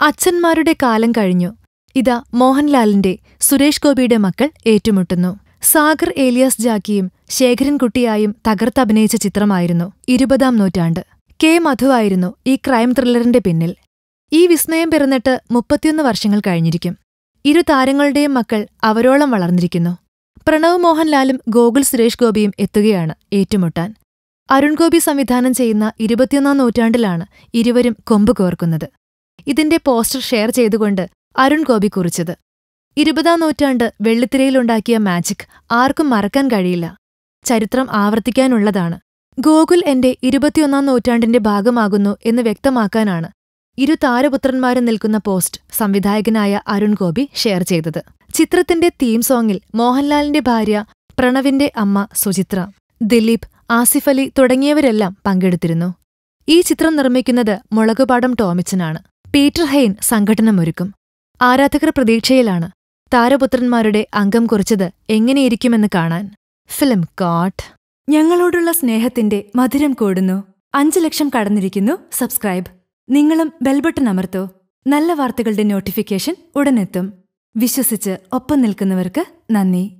അച്ഛന്മാരുടെ കാലം കഴിഞ്ഞു. ഇതാ മോഹൻലാലിന്റെ സുരേഷ് ഗോപിയുടെ മക്കൾ ഏറ്റുമുട്ടുന്നു. സാഗർ ഏലിയാസ് ജാക്കിയും ശേഖരൻകുട്ടിയായും തകർത്തഭിനയിച്ച ചിത്രമായിരുന്നു ഇരുപതാം നൂറ്റാണ്ട്. കെ മധുവായിരുന്നു ഈ ക്രൈം ത്രില്ലറിന്റെ പിന്നിൽ. ഈ വിസ്മയം പിറന്നിട്ട് മുപ്പത്തിയൊന്ന് വർഷങ്ങൾ കഴിഞ്ഞിരിക്കും. ഇരു താരങ്ങളുടെയും മക്കൾ അവരോളം വളർന്നിരിക്കുന്നു. പ്രണവ് മോഹൻലാലും ഗോകുൽ സുരേഷ് ഗോപിയും എത്തുകയാണ് ഏറ്റുമുട്ടാൻ. അരുൺഗോപി സംവിധാനം ചെയ്യുന്ന ഇരുപത്തിയൊന്നാം നൂറ്റാണ്ടിലാണ് ഇരുവരും കൊമ്പ് കോർക്കുന്നത് ഇതിന്റെ പോസ്റ്റർ ഷെയർ ചെയ്തുകൊണ്ട് അരുൺ ഗോപി കുറിച്ചത്. ഇരുപതാം നൂറ്റാണ്ട് വെള്ളിത്തിരയിലുണ്ടാക്കിയ മാജിക് ആർക്കും മറക്കാൻ കഴിയില്ല. ചരിത്രം ആവർത്തിക്കാനുള്ളതാണ്. ഗോകുൽ എന്റെ ഇരുപത്തിയൊന്നാം നൂറ്റാണ്ടിന്റെ ഭാഗമാകുന്നു എന്ന് വ്യക്തമാക്കാനാണ് ഇരു താരപുത്രന്മാരും നിൽക്കുന്ന പോസ്റ്റ് സംവിധായകനായ അരുൺ ഗോപി ഷെയർ ചെയ്തത്. ചിത്രത്തിന്റെ തീം സോങ്ങിൽ മോഹൻലാലിന്റെ ഭാര്യ പ്രണവിന്റെ അമ്മ സുചിത്ര ദിലീപ് ആസിഫ് അലി തുടങ്ങിയവരെല്ലാം പങ്കെടുത്തിരുന്നു. ഈ ചിത്രം നിർമ്മിക്കുന്നത് മുളകുപാടം ടോമിച്ചനാണ്. പീറ്റർ ഹെയ്ൻ സംഘടനമൊരുക്കും. ആരാധകർ പ്രതീക്ഷയിലാണ് താരപുത്രന്മാരുടെ അംഗം കുറിച്ചത് എങ്ങനെയിരിക്കുമെന്ന് കാണാൻ. Film cut. ഞങ്ങളോടുള്ള സ്നേഹത്തിന്റെ മധുരം കൂടുന്നു. അഞ്ചു ലക്ഷം കടന്നിരിക്കുന്നു. സബ്സ്ക്രൈബ്. നിങ്ങളും ബെൽബട്ടൺ അമർത്തോ. നല്ല വാർത്തകളുടെ നോട്ടിഫിക്കേഷൻ ഉടനെത്തും. വിശ്വസിച്ച് ഒപ്പം നിൽക്കുന്നവർക്ക് നന്ദി.